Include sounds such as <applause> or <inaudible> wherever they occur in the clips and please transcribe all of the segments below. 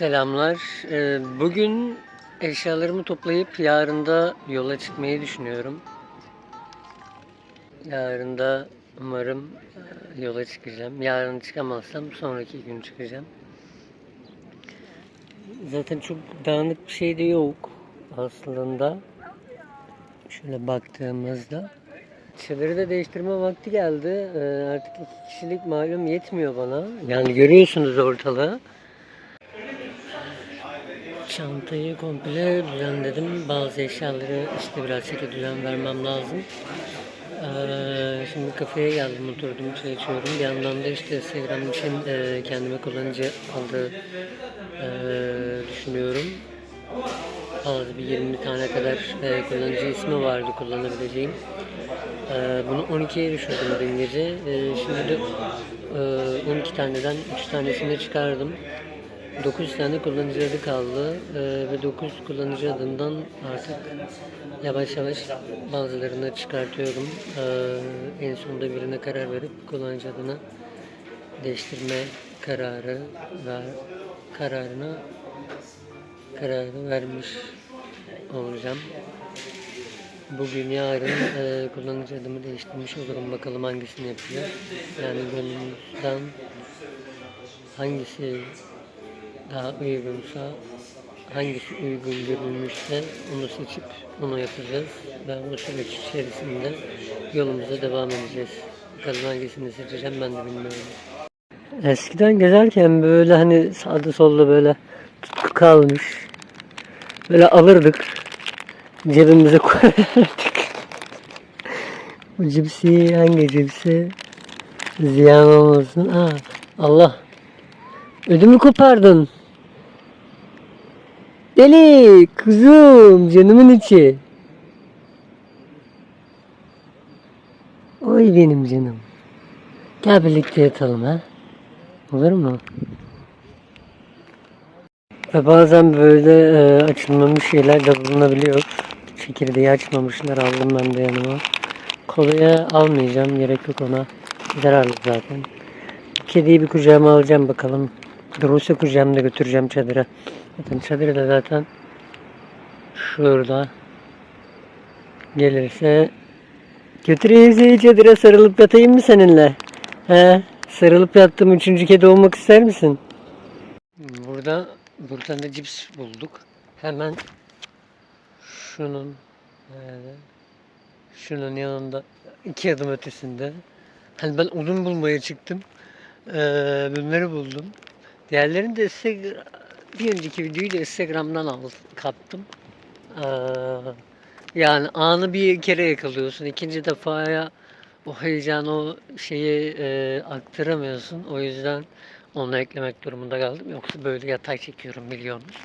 Selamlar. Ee, Bugün eşyalarımı toplayıp yarın da yola çıkmayı düşünüyorum. Yarın da umarım e, yola çıkacağım. Yarın çıkamazsam sonraki gün çıkacağım. Zaten çok dağınık bir şey de yok aslında. Şöyle baktığımızda. Çadırı da değiştirme vakti geldi. Ee, Artık iki kişilik malum yetmiyor bana. Yani görüyorsunuz ortalığı. Çantayı komple düzenledim. Bazı eşyaları işte biraz çeki düzen vermem lazım. Ee, şimdi kafeye geldim oturdum çay içiyorum. Bir yandan da işte Instagram için e, kendime kullanıcı aldığı e, düşünüyorum. Bazı bir 20 tane kadar e, kullanıcı ismi vardı kullanabileceğim. E, bunu 12'ye düşürdüm dün gece. E, şimdi de e, 12 taneden 3 tanesini çıkardım. 9 tane kullanıcı adı kaldı Ee, ve 9 kullanıcı adından artık yavaş yavaş bazılarını çıkartıyorum. Ee, en sonunda birine karar verip kullanıcı adını değiştirme kararı ver, kararına kararını vermiş olacağım. Bugün yarın e, kullanıcı adımı değiştirmiş olurum. Bakalım hangisini yapacağız. Yani gönlümüzden hangisi daha uygunsa hangisi uygun görülmüşse onu seçip onu yapacağız. Ve bu süreç içerisinde yolumuza devam edeceğiz. Bakalım hangisini seçeceğim ben de bilmiyorum. Eskiden gezerken böyle hani sağda solda böyle tutku kalmış. Böyle alırdık. Cebimize <laughs> koyardık. Bu cipsi hangi cipsi? Ziyan olmasın. Aa, Allah. Ödümü kopardın. Deli kızım canımın içi. Oy benim canım. Gel birlikte yatalım ha. Olur mu? Ve bazen böyle e, açılmamış şeyler de bulunabiliyor. Çekirdeği açmamışlar aldım ben de yanıma. Kolaya almayacağım gerek yok ona. Zararlı zaten. Kediyi bir kucağıma alacağım bakalım. Durursa kucağımda götüreceğim çadıra. Zaten çadır da zaten şurada. Gelirse götüreyim çadıra sarılıp yatayım mı seninle? He? Sarılıp yattım üçüncü kedi olmak ister misin? Burada burada da cips bulduk. Hemen şunun nerede? şunun yanında iki adım ötesinde. Hani ben odun bulmaya çıktım. Ee, bunları buldum. Diğerlerini de bir önceki videoyu da Instagram'dan aldım, kaptım. Ee, yani anı bir kere yakalıyorsun. İkinci defaya o heyecan, o şeyi e, aktaramıyorsun. O yüzden onu eklemek durumunda kaldım. Yoksa böyle yatay çekiyorum biliyorsunuz.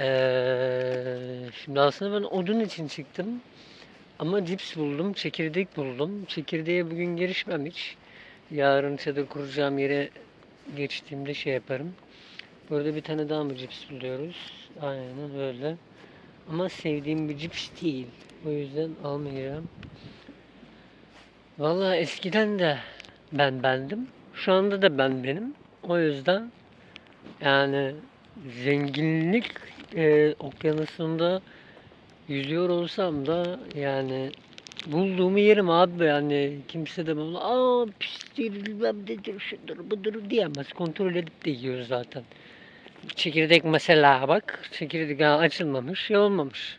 Ee, şimdi aslında ben odun için çıktım. Ama cips buldum, çekirdek buldum. Çekirdeğe bugün girişmem hiç. Yarın çadır kuracağım yere geçtiğimde şey yaparım. Burada bir tane daha mı cips buluyoruz? Aynen öyle. Ama sevdiğim bir cips değil. O yüzden almayacağım. Vallahi eskiden de ben bendim. Şu anda da ben benim. O yüzden yani zenginlik e, okyanusunda yüzüyor olsam da yani bulduğumu yerim abi yani. Kimse de bana aa pistir bilmem nedir şudur budur diyemez. Kontrol edip de yiyoruz zaten. Çekirdek mesela bak çekirdek daha açılmamış şey olmamış.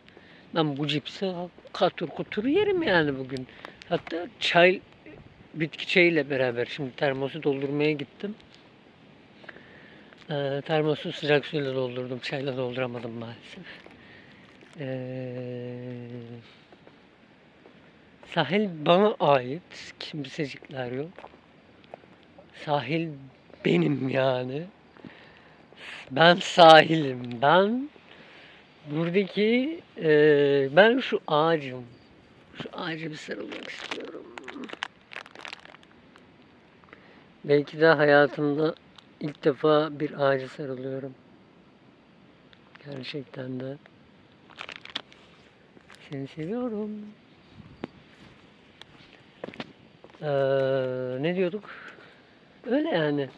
Ben bu cipsi katur kutur yerim yani bugün. Hatta çay bitki çayıyla beraber şimdi termosu doldurmaya gittim. Ee, termosu sıcak suyla doldurdum çayla dolduramadım maalesef. Ee, sahil bana ait. Kimsecikler yok. Sahil benim yani. Ben sahilim. Ben buradaki e, ben şu ağacım. Şu ağaca bir sarılmak istiyorum. Belki de hayatımda ilk defa bir ağaca sarılıyorum. Gerçekten de. Seni seviyorum. Ee, ne diyorduk? Öyle yani.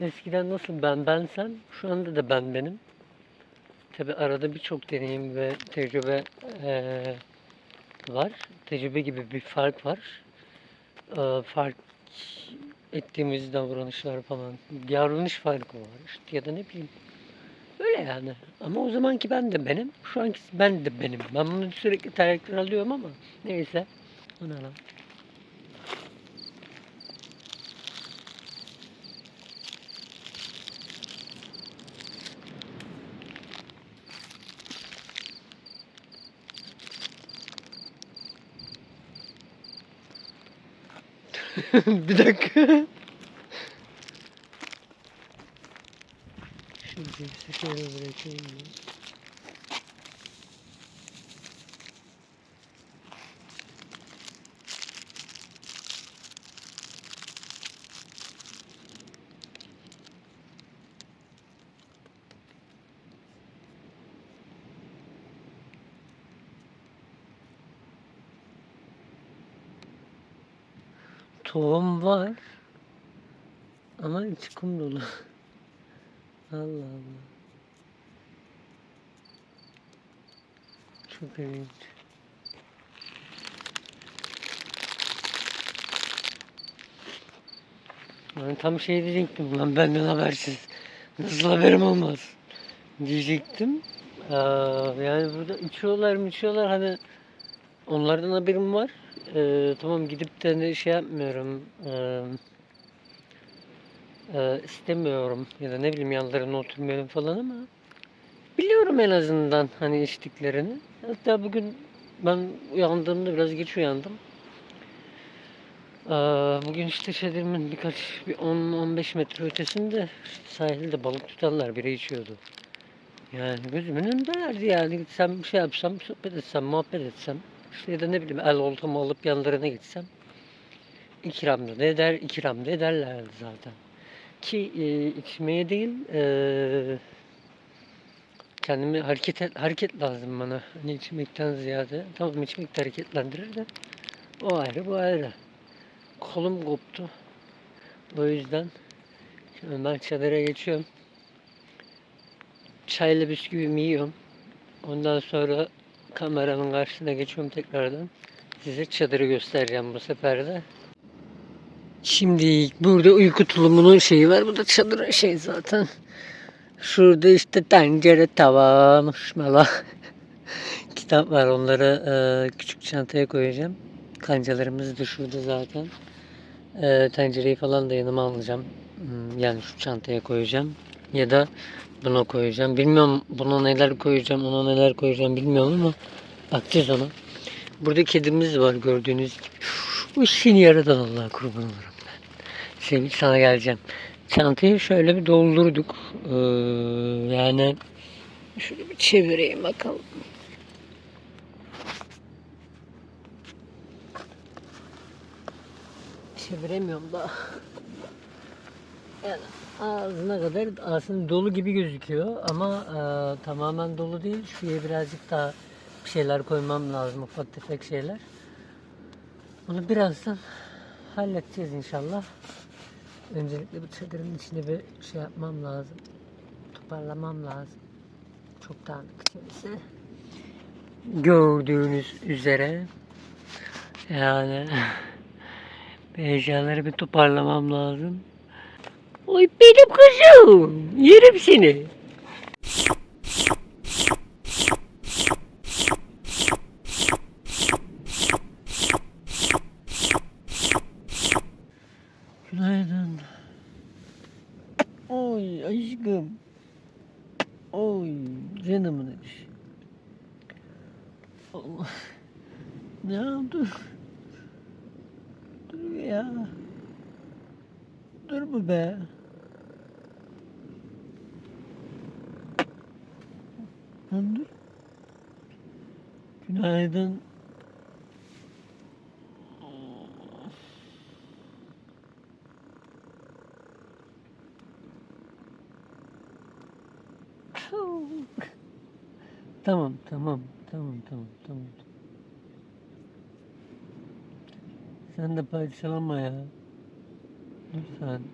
Eskiden nasıl ben bensem şu anda da ben benim. Tabi arada birçok deneyim ve tecrübe eee, var. Tecrübe gibi bir fark var. Eee, fark ettiğimiz davranışlar falan. Davranış farkı var işte ya da ne bileyim. Öyle yani. Ama o zamanki ben de benim. Şu anki ben de benim. Ben bunu sürekli tekrarlıyorum ama neyse. O ne lan? <laughs> bir dakika. Şu cipsi şöyle bırakayım. Tohum var. Ama içi kum dolu. <laughs> Allah Allah. Çok ilginç. Ben tam şey diyecektim lan benden habersiz. Nasıl haberim olmaz diyecektim. Aa, yani burada içiyorlar mı içiyorlar hani onlardan haberim var. Ee, tamam gidip de şey yapmıyorum. Ee, e, istemiyorum ya da ne bileyim yanlarına oturmuyorum falan ama biliyorum en azından hani içtiklerini. Hatta bugün ben uyandığımda biraz geç uyandım. Ee, bugün işte Şedir'in birkaç bir 10-15 metre ötesinde sahilde balık tutanlar biri içiyordu. Yani gözümün önündelerdi yani gitsem bir şey yapsam sohbet etsem muhabbet etsem ya da ne bileyim el oltamı alıp yanlarına gitsem ikramda da eder ikramda ederlerdi zaten. Ki e, içmeye değil e, kendimi hareket et- hareket lazım bana. Hani içmekten ziyade tamam içmek de hareketlendirir de o ayrı bu ayrı. Kolum koptu. O yüzden şimdi ben çadıra geçiyorum. Çayla bisküvimi yiyorum. Ondan sonra kameranın karşısına geçiyorum tekrardan. Size çadırı göstereceğim bu sefer de. Şimdi burada uyku tulumunun şeyi var. Bu da çadırın şey zaten. Şurada işte tencere, tava, muşmala. <laughs> Kitap var. Onları e, küçük çantaya koyacağım. Kancalarımız da şurada zaten. E, tencereyi falan da yanıma alacağım. Hmm, Yani şu çantaya koyacağım. Ya da buna koyacağım. Bilmiyorum buna neler koyacağım, ona neler koyacağım bilmiyorum ama bakacağız ona. Burada kedimiz var gördüğünüz gibi. Bu seni yaradan Allah kurban olurum ben. Sevgili sana geleceğim. Çantayı şöyle bir doldurduk. Ee, yani şöyle bir çevireyim bakalım. Çeviremiyorum da. Yani ağzına kadar aslında dolu gibi gözüküyor ama e, tamamen dolu değil. Şuraya birazcık daha bir şeyler koymam lazım ufak tefek şeyler. Bunu birazdan halledeceğiz inşallah. Öncelikle bu çadırın içine bir şey yapmam lazım. Toparlamam lazım. Çok dağınık içerisi. Gördüğünüz üzere yani <laughs> eşyaları bir toparlamam lazım. Oy benim kızım. Yerim seni. Günaydın. Oy aşkım. Oy canımın içi. Allah. Ne oldu? Dur ya. Dur mu be? Dur. Günaydın. Tamam, tamam, tamam, tamam, tamam. Sen de parçalama ya. Lütfen.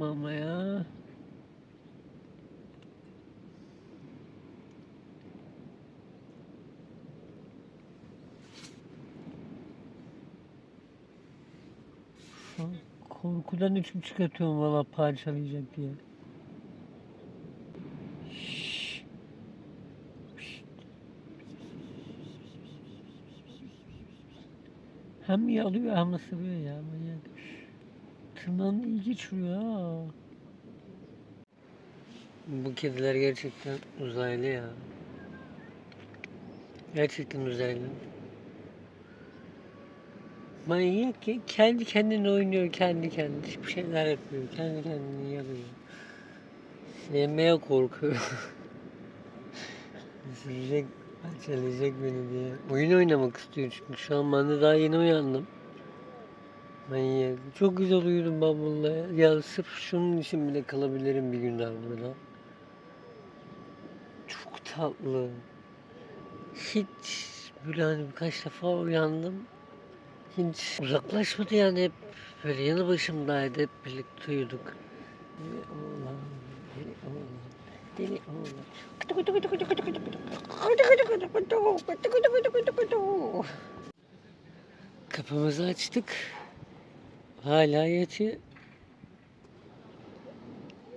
Yapma ama ya. Şu an Korkudan içim çıkartıyorum valla parçalayacak diye. Hem yalıyor hem ısırıyor ya manyak. Tırnağını iyi geçiriyor ha. Bu kediler gerçekten uzaylı ya. Gerçekten uzaylı. Manyak ya. Kendi kendine oynuyor, kendi kendine bir şeyler yapıyor. Kendi kendine yapıyor. Sevmeye korkuyor. <laughs> Isıracak, parçalayacak beni diye. Oyun oynamak istiyor çünkü şu an ben de daha yeni uyandım. Manyak. Çok güzel uyudum ben bununla ya. Sırf şunun için bile kalabilirim bir gün daha burada. Çok tatlı. Hiç böyle hani birkaç defa uyandım. Hiç uzaklaşmadı yani hep böyle yanı başımdaydı. Hep birlikte uyuduk. Deli oğlan, deli oğlan, deli oğlan. Kapımızı açtık. Hala yatıyor.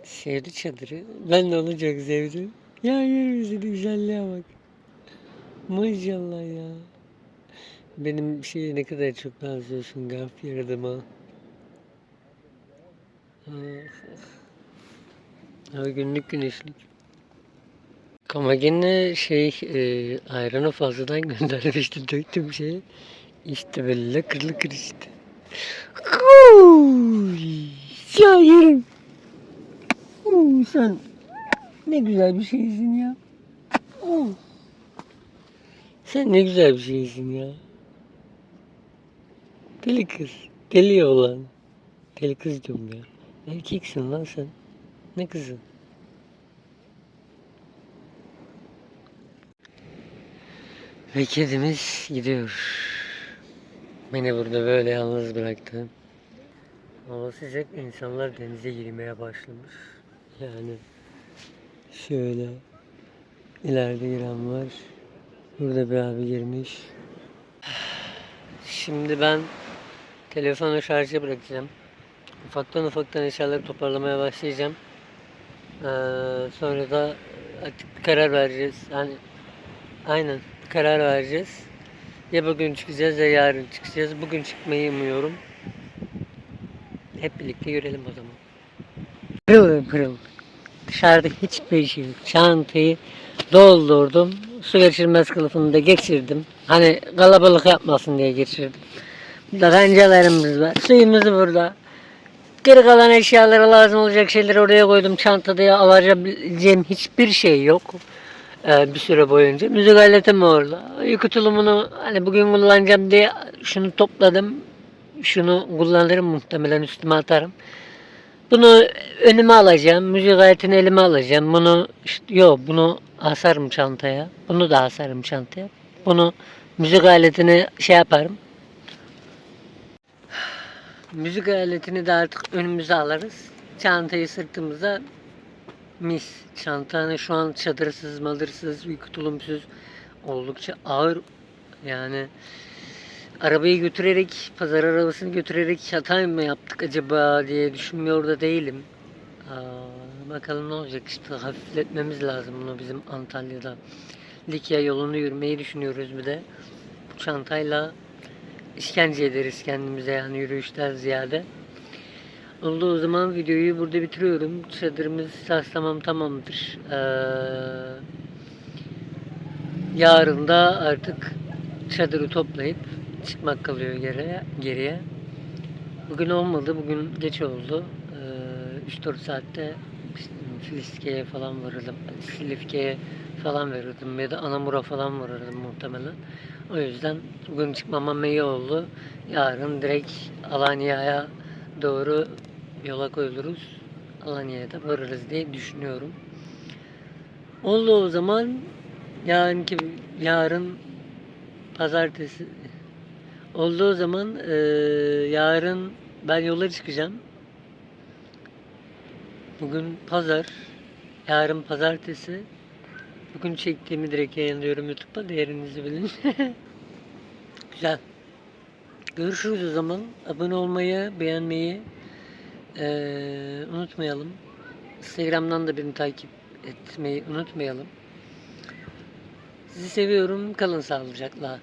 Sevdi çadırı. Ben de onu çok sevdim. Ya yerimizin güzelliğe bak. Maşallah ya. Benim şeye ne kadar çok benziyorsun Gaf yaradıma. Ah, ah. Ha, günlük güneşlik. Ama gene şey e, ayranı fazladan <laughs> göndermişti döktüm şeye. İşte böyle lakır lakır işte. Yerim. Uy, sen ne güzel bir şeysin ya. Sen ne güzel bir şeysin ya. Deli kız. Deli oğlan. Deli kız diyorum ya. Erkeksin lan sen. Ne kızı? Ve kedimiz gidiyor. Beni burada böyle yalnız bıraktı. Hava sıcak insanlar denize girmeye başlamış. Yani şöyle ileride giren var. Burada bir abi girmiş. Şimdi ben telefonu şarja bırakacağım. Ufaktan ufaktan eşyaları toparlamaya başlayacağım. Ee, sonra da artık karar vereceğiz. Hani aynen karar vereceğiz. Ya bugün çıkacağız ya yarın çıkacağız. Bugün çıkmayı umuyorum. Hep birlikte görelim o zaman. Pırıl pırıl. Dışarıda hiçbir şey yok. Çantayı doldurdum. Su geçirmez kılıfını da geçirdim. Hani kalabalık yapmasın diye geçirdim. Burada var. Suyumuz burada. Geri kalan eşyalara lazım olacak şeyleri oraya koydum. Çantada alabileceğim hiçbir şey yok. Ee, bir süre boyunca. Müzik aletim orada. Uyku tulumunu hani bugün kullanacağım diye şunu topladım. Şunu kullanırım muhtemelen üstüme atarım. Bunu önüme alacağım. Müzik aletini elime alacağım. Bunu işte, yok bunu asarım çantaya. Bunu da asarım çantaya. Bunu müzik aletini şey yaparım. Müzik aletini de artık önümüze alırız. Çantayı sırtımıza mis. Çanta hani şu an çadırsız, madırsız, uyku tulumsuz oldukça ağır. Yani arabayı götürerek, pazar arabasını götürerek hata mı yaptık acaba diye düşünmüyor da değilim. Aa, bakalım ne olacak işte hafifletmemiz lazım bunu bizim Antalya'da. Likya yolunu yürümeyi düşünüyoruz bir de. Bu çantayla işkence ederiz kendimize yani yürüyüşten ziyade. Oldu o zaman videoyu burada bitiriyorum. Çadırımız taslamam tamamdır. Ee, yarın da artık çadırı toplayıp çıkmak kalıyor geriye. geriye. Bugün olmadı. Bugün geç oldu. Ee, 3-4 saatte Filiske'ye falan varırdım. Silifke'ye falan verirdim ya da Anamur'a falan varırdım muhtemelen. O yüzden bugün çıkmamam iyi oldu. Yarın direkt Alanya'ya doğru yola koyuluruz. Alanya'ya da varırız diye düşünüyorum. Oldu o zaman yarınki yarın pazartesi oldu o zaman eee, yarın ben yola çıkacağım. Bugün pazar. Yarın pazartesi. Bugün çektiğimi direkt yayınlıyorum YouTube'a. Değerinizi bilin. <laughs> Güzel. Görüşürüz o zaman. Abone olmayı, beğenmeyi eee, unutmayalım. Instagram'dan da beni takip etmeyi unutmayalım. Sizi seviyorum. Kalın sağlıcakla.